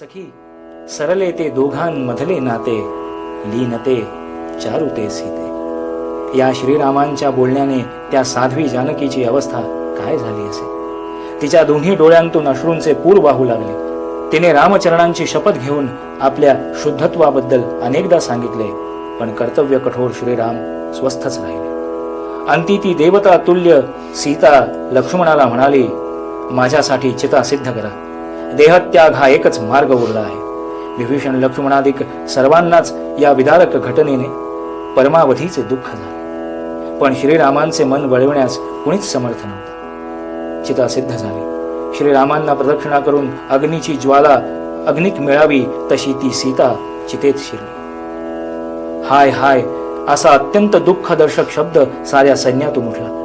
सखी सरले ते दोघांमधले नाते लीनते चारुते सीते. या श्रीरामांच्या बोलण्याने त्या साध्वी जानकीची अवस्था काय झाली असेल तिच्या दोन्ही डोळ्यांतून अश्रूंचे पूर वाहू लागले. तिने रामचरणांची शपथ घेऊन आपल्या शुद्धत्वाबद्दल अनेकदा सांगितले पण कर्तव्य कठोर श्रीराम स्वस्थच राहिले. अंती ती देवता तुल्य सीता लक्ष्मणाला म्हणाली माझ्यासाठी चिता सिद्ध करा. देहत्याग हा एकच मार्ग उरला आहे. विभीषण लक्ष्मणाधिक सर्वांनाच या विदारक घटनेने परमावधीचे दुःख झाले. पण श्रीरामांचे मन वळविण्यास कुणीच समर्थ नव्हता. चिता सिद्ध झाली. श्रीरामांना प्रदक्षिणा करून अग्नीची ज्वाला अग्नीत मिळावी तशी ती सीता चितेत शिरली. हाय हाय असा अत्यंत दुःखदर्शक शब्द साऱ्या सैन्यातून उठला.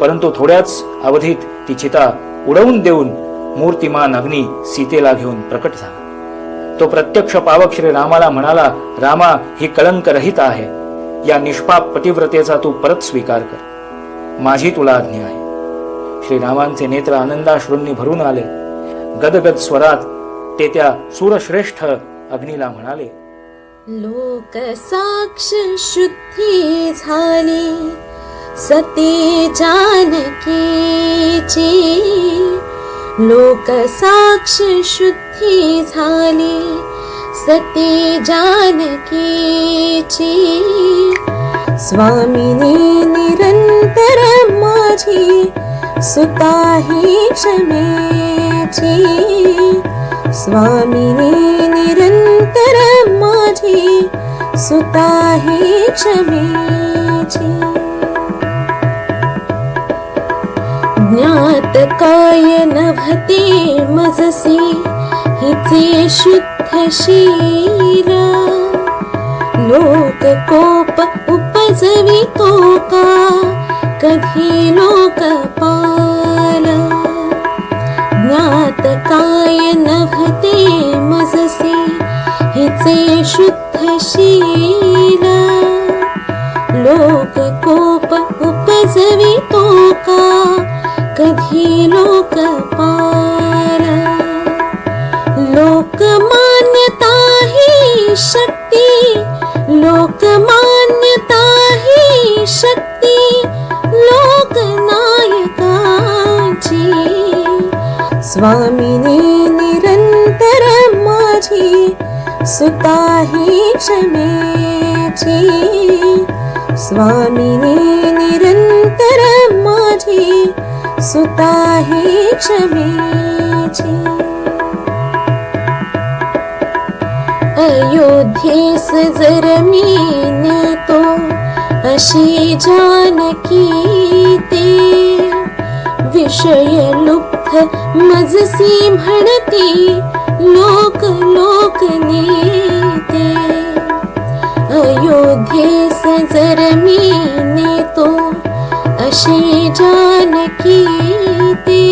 परंतु थोड्याच अवधीत ती चिता उडवून देऊन मूर्तिमान अग्नी सीतेला घेऊन प्रकट झाला. तो प्रत्यक्ष पावक श्री रामाला म्हणाला रामा ही कळंक रहित आहे. या निष्पाप पतिव्रतेचा तू परत स्वीकार कर. माझी तुला आज्ञा आहे. श्रीरामांचे नेत्र आनंदाश्रूंनी भरून आले. गदगद स्वरात ते त्या सूरश्रेष्ठ अग्नीला म्हणाले लोक साक्ष शुद्धी झाली. सती जानकीची लोक साक्ष शुद्धी झाली सती जानकीची. स्वामिनी निरंतर माझी सुताही क्षमेची. स्वामिनी निरंतर माझी सुताही क्षमेची. ज्ञातकाय नभते नवते हिते शुद्धशीरा लोककोप शुद्ध शिराप उपजवी कोपा ज्ञातकाय नभते मजसी हि च लोककोप उपजवि स्वामिनी सुताही क्षमेची। अयोध्येस जर मी नेतो अशी जानकी ते। विषय लुप्त लोक लोक नेते। अयोध्येस जर मी नेतो अशी जानकी ते।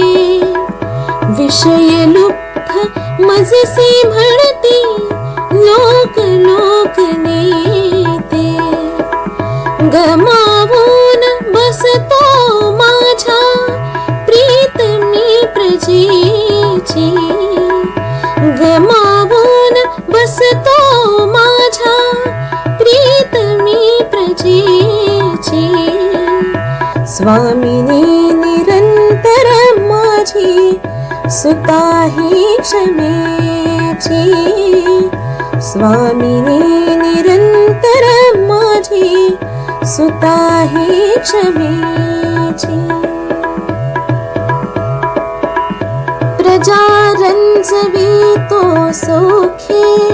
विषय लुप्त मजसी म्हणती लोक लोक नेते। गमावून बसतो माझ्या प्रीत मी प्रजेची स्वामिनी निरंतर माझी सुताही क्षमेची. स्वामिनी निरंतर माझी सुताही क्षमेची. प्रजा रंजवी तो सौखे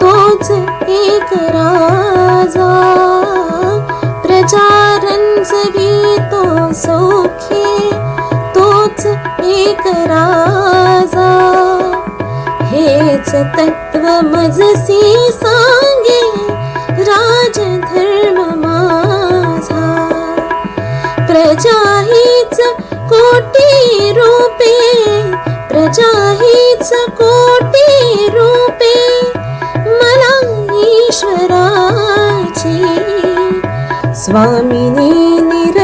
तोच एक राजा. प्रजा रंजवी तो सौखे तोच एक राजा. हेच तत्व मजसी सांगे राजधर्म माझा. प्रजा हीच कोटी रूपे प्रजा हीच कोटी रूपे मला ईश्वराची. स्वामिनी निरंतर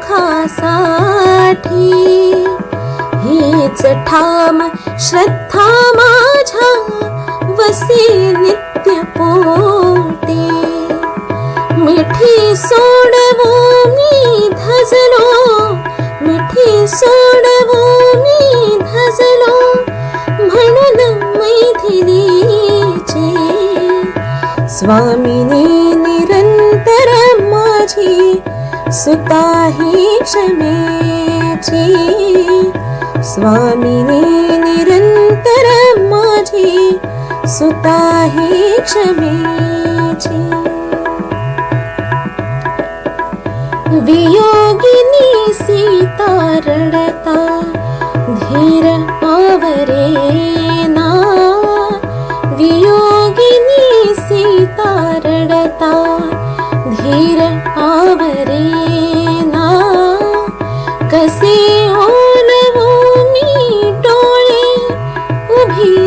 सुखासाठी हीच ठाम श्रद्धा माझ्या वसी नित्य पोटे. मिठी सोडवो मी धजलो मिठी सोडवो मी धजलो म्हणून मैथिलीचे स्वामिनी क्षमेची। स्वामिनी सुता ही क्षमेची। वियोगिनी सीता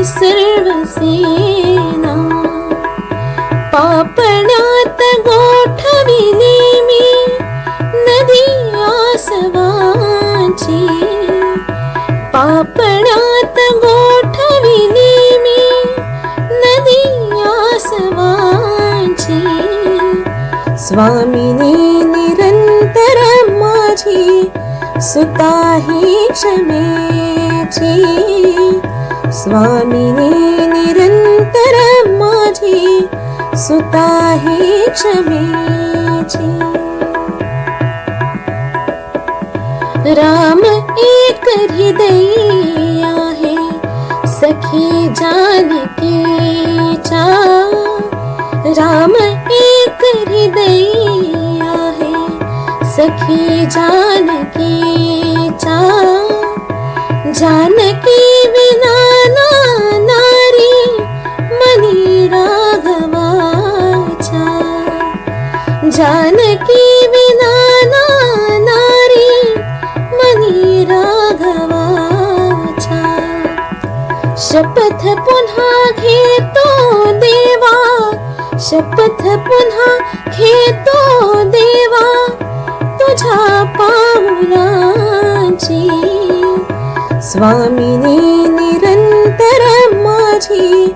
सर्व सेना पापण्यात गोठविली मी नदी आसवाची। पापण्यात सुता ही क्षमेची स्वामिनी निरंतर माझी सुता ही क्षमेची राम आहे सखी जानकीच्या राम आहे सखी जानकीच्या जानकी विना नारी मनी राघवाच्या जानकी विना नारी मनी राघवाच्या शपथ घेतो देवा शपथ घेतो स्वामिनी निरंतर माझी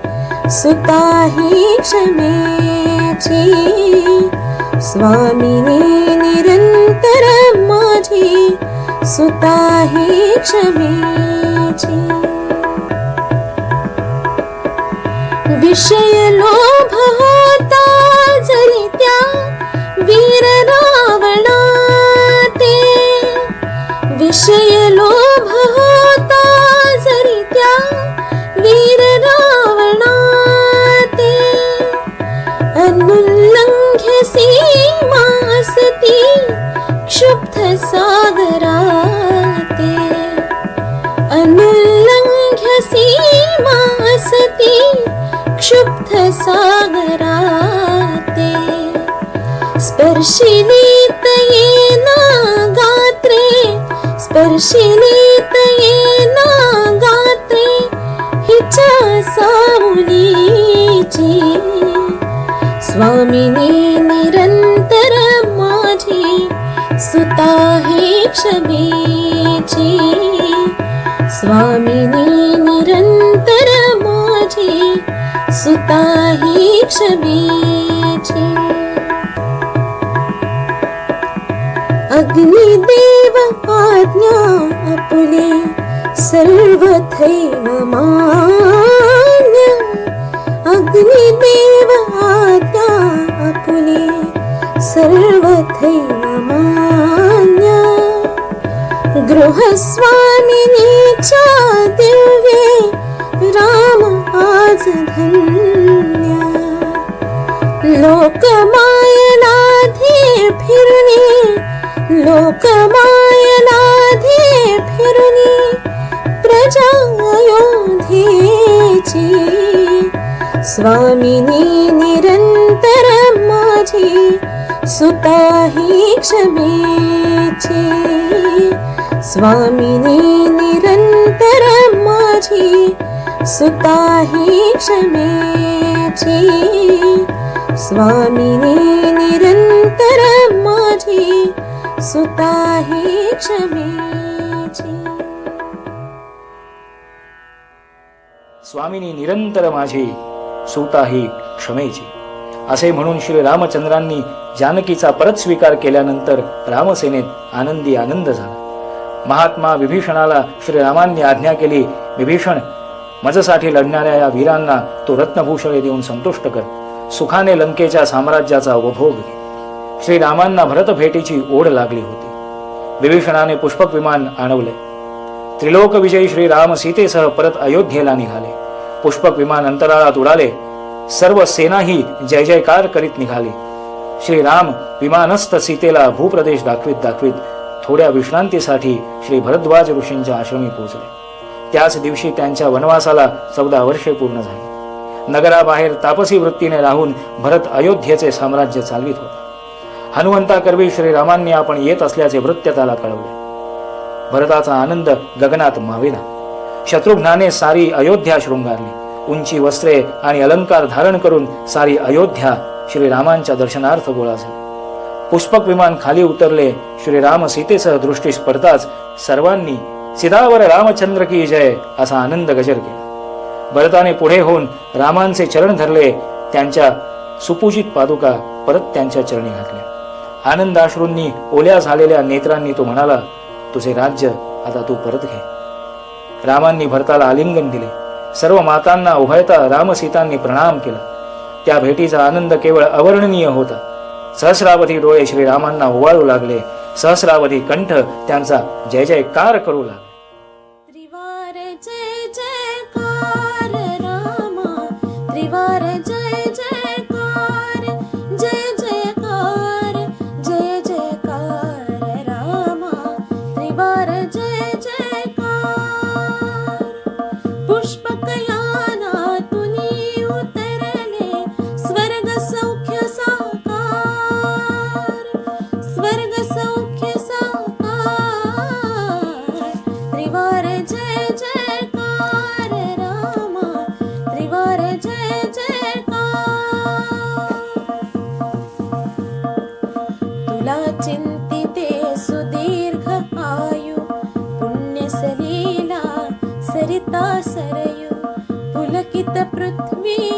सुताही क्षमेची. स्वामिनी निरंतर माझी सुताही क्षमेची. विषय लोभ होता जरी त्या वीर स्पर्शि गात्रे स्पर्शिनी तयी नाग्री हि चि स्वामिनी निरन्तर माझे सुता हे शबी स्वामिनी निरन्तर माझे सुता हि शबी अग्नि देव आज्ञा अपने सर्वथैव मान्य अग्नि देव आज्ञा अपने सर्वथैव मान्य गृहस्वामिनी च दिव्ये राम आज धन्य। स्वामिनी निरंतर माझी सुताही क्षमेचे. स्वामिनी निरंतर माझी सुताही क्षमेचे. स्वामिनी निरंतर माझी सुताही क्षमेची. स्वामिनी निरंतर माझी सूताही क्षमेची असे म्हणून श्री रामचंद्रांनी जानकीचा परत स्वीकार केल्यानंतर रामसेनेत आनंदी आनंद झाला. महात्मा विभीषणाला श्रीरामांनी आज्ञा केली विभीषण मजसाठी लढणाऱ्या या वीरांना तो रत्नभूषणे देऊन संतुष्ट कर. सुखाने लंकेच्या साम्राज्याचा उपभोग घे. श्रीरामांना भरत भेटीची ओढ लागली होती. विभीषणाने पुष्पक विमान आणवले. त्रिलोक विजयी श्रीराम सीतेसह परत अयोध्येला निघाले. पुष्पक विमान अंतराळात उडाले. सर्व सेनाही जय जयकार करीत निघाली. श्रीराम विमानस्थ सीतेला भूप्रदेश दाखवित दाखवित थोड्या विश्रांतीसाठी श्री भरद्वाज ऋषींच्या आश्रमी पोहोचले. त्याच दिवशी त्यांच्या वनवासाला चौदा वर्षे पूर्ण झाली. नगराबाहेर तापसी वृत्तीने राहून भरत अयोध्येचे साम्राज्य चालवित होता. हनुमंताकरवी श्रीरामांनी आपण येत असल्याचे वृत्त त्याला कळवले. भरताचा आनंद गगनात मावेना शत्रुघ्नाने सारी अयोध्या शृंगारली. उंची वस्त्रे आणि अलंकार धारण करून सारी अयोध्या श्रीरामांच्या दर्शनार्थ गोळा झाली. पुष्पक विमान खाली उतरले श्रीराम सीतेसह दृष्टीस पडताच सर्वांनी सिदावर रामचंद्र की जय असा आनंद गजर केला. भरताने पुढे होऊन रामांचे चरण धरले त्यांच्या सुपूजित पादुका परत त्यांच्या चरणी घातल्या. आनंदाश्रूंनी ओल्या झालेल्या नेत्रांनी तो म्हणाला तुझे राज्य आता तू परत घे. रामांनी भरताला आलिंगन दिले. सर्व मातांना उभयता रामसीतांनी प्रणाम केला. त्या भेटीचा आनंद केवळ अवर्णनीय होता. सहस्रावधी डोळे श्रीरामांना ओवाळू लागले. सहस्रावधी कंठ त्यांचा जय जयकार करू लागले. त्रिवार que tá pronto, me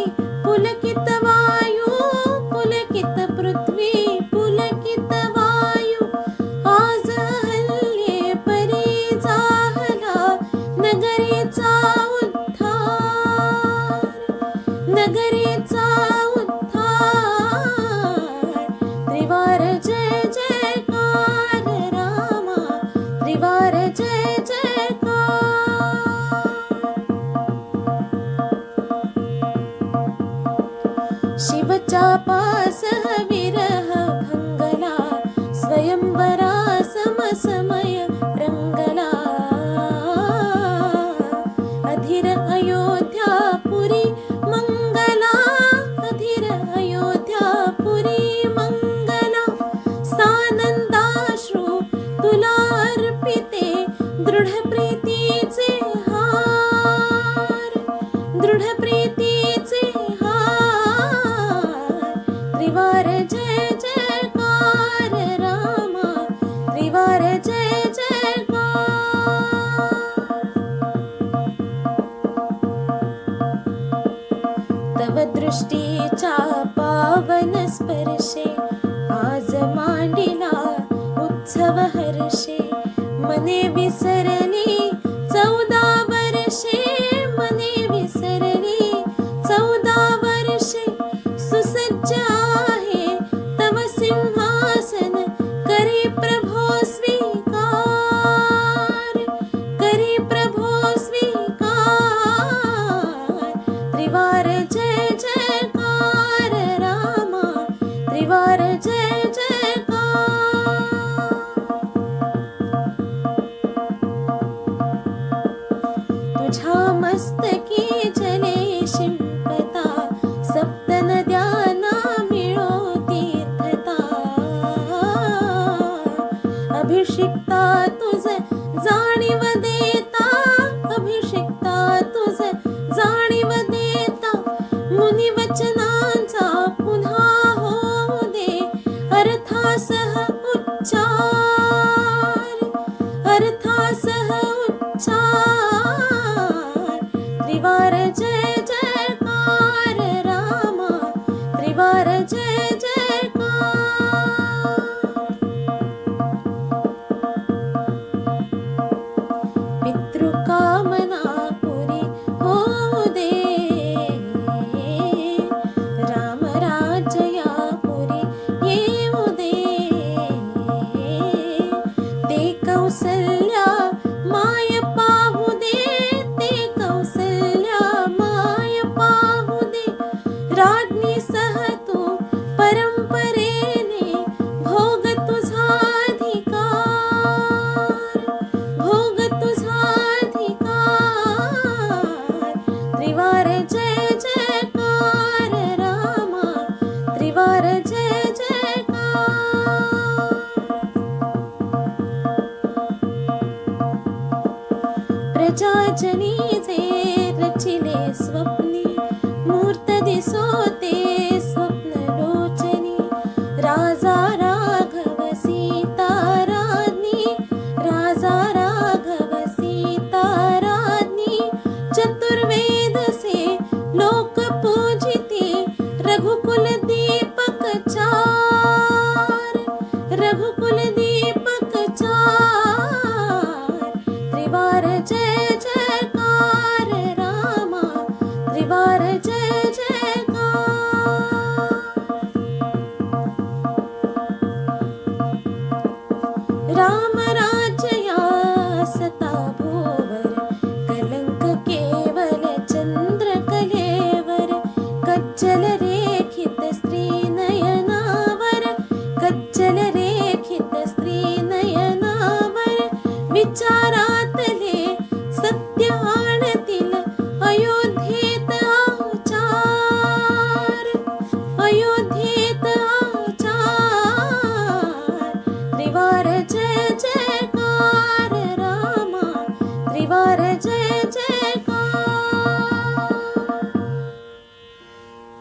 understand.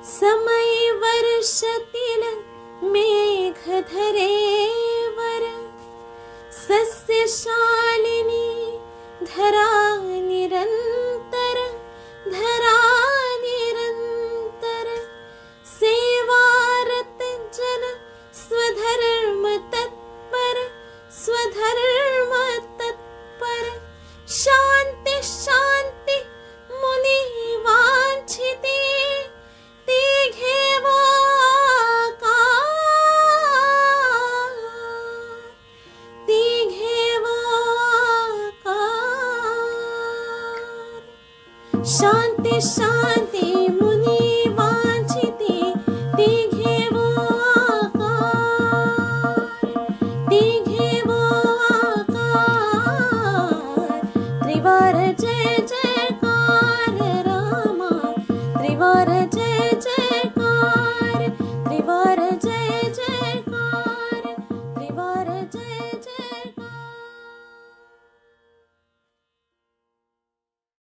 समय वर्षतील मेघ शान